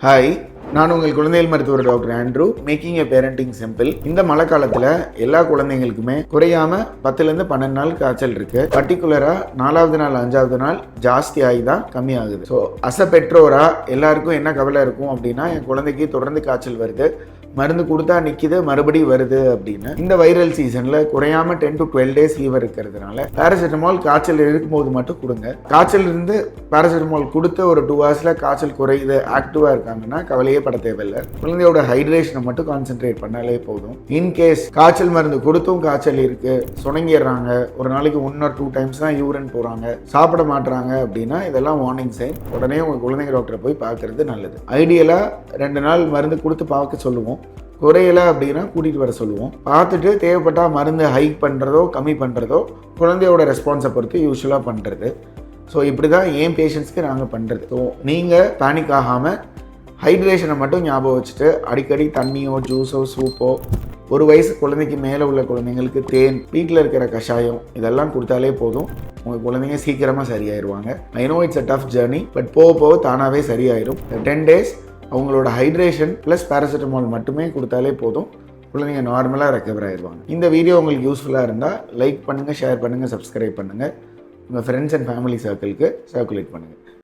Hi, நான் உங்கள் குழந்தைகள் மருத்துவர் doctor Andrew making a parenting simple. இந்த மழை காலத்தில் எல்லா குழந்தைங்களுக்குமே குறையாம பத்துலேருந்து பன்னெண்டு நாள் காய்ச்சல் இருக்கு. பர்டிகுலராக நாலாவது நாள் அஞ்சாவது நாள் ஜாஸ்தி ஆகி தான் கம்மியாகுது. ஸோ அச பெற்றோரா எல்லாருக்கும் என்ன கவலை இருக்கும் அப்படின்னா என் குழந்தைக்கு தொடர்ந்து காய்ச்சல் வருது. மருந்து கொடுத்தா நிற்கிது மறுபடியும் வருது அப்படின்னு. இந்த வைரல் சீசனில் குறையாம ten to twelve days fever இருக்கிறதுனால பேராசிட்டமால் காய்ச்சல் இருக்கும்போது மட்டும் கொடுங்க. காய்ச்சல் இருந்து பேராசிட்டமால் கொடுத்து ஒரு டூ ஹவர்ஸில் காய்ச்சல் குறையுது ஆக்டிவாக இருக்காங்கன்னா கவலையே பட தேவையில்லை குழந்தையோட ஹைட்ரேஷனை மட்டும் கான்சென்ட்ரேட் பண்ணாலே போதும். இன்கேஸ் காய்ச்சல் மருந்து கொடுத்தும் காய்ச்சல் இருக்கு சுணங்கிடுறாங்க ஒரு நாளைக்கு ஒன் ஆர் டூ டைம்ஸ் தான் யூரின் போகிறாங்க சாப்பிட மாட்றாங்க அப்படின்னா இதெல்லாம் வார்னிங் சைன் உடனே உங்கள் குழந்தைங்க டாக்டரை போய் பார்க்கறது நல்லது. ஐடியலாக ரெண்டு நாள் மருந்து கொடுத்து பார்க்க சொல்லுவோம். குறையலை அப்படின்னா கூட்டிகிட்டு வர சொல்லுவோம். பார்த்துட்டு தேவைப்பட்டால் மருந்து ஹைக் பண்ணுறதோ கம்மி பண்ணுறதோ குழந்தையோட ரெஸ்பான்ஸை பொறுத்து யூஸ்வலாக பண்ணுறது ஸோ இப்படி தான் ஏன் பேஷண்ட்ஸ்க்கு நாங்கள் பண்ணுறது ஸோ நீங்கள் பேனிக் ஆகாமல் ஹைட்ரேஷனை மட்டும் ஞாபகம் வச்சுட்டு அடிக்கடி தண்ணியோ ஜூஸோ சூப்போ ஒரு வயசு குழந்தைக்கு மேலே உள்ள குழந்தைங்களுக்கு தேன் வீட்டில் இருக்கிற கஷாயம் இதெல்லாம் கொடுத்தாலே போதும். உங்கள் குழந்தைங்க சீக்கிரமாக சரியாயிடுவாங்க I know it's a tough journey but போக போக தானாகவே சரியாயிடும் டென் டேஸ் அவங்களோட ஹைட்ரேஷன் ப்ளஸ் பேராசிட்டமால் மட்டுமே கொடுத்தாலே போதும். குழந்தைங்க நார்மலாக ரெக்கவர் ஆயிடுவாங்க இந்த வீடியோ உங்களுக்கு யூஸ்ஃபுல்லாக இருந்தால் லைக் பண்ணுங்கள் ஷேர் பண்ணுங்கள் சப்ஸ்கிரைப் பண்ணுங்கள் உங்கள் ஃப்ரெண்ட்ஸ் அண்ட் ஃபேமிலி சர்க்கிளுக்கு சர்க்குலேட் பண்ணுங்கள்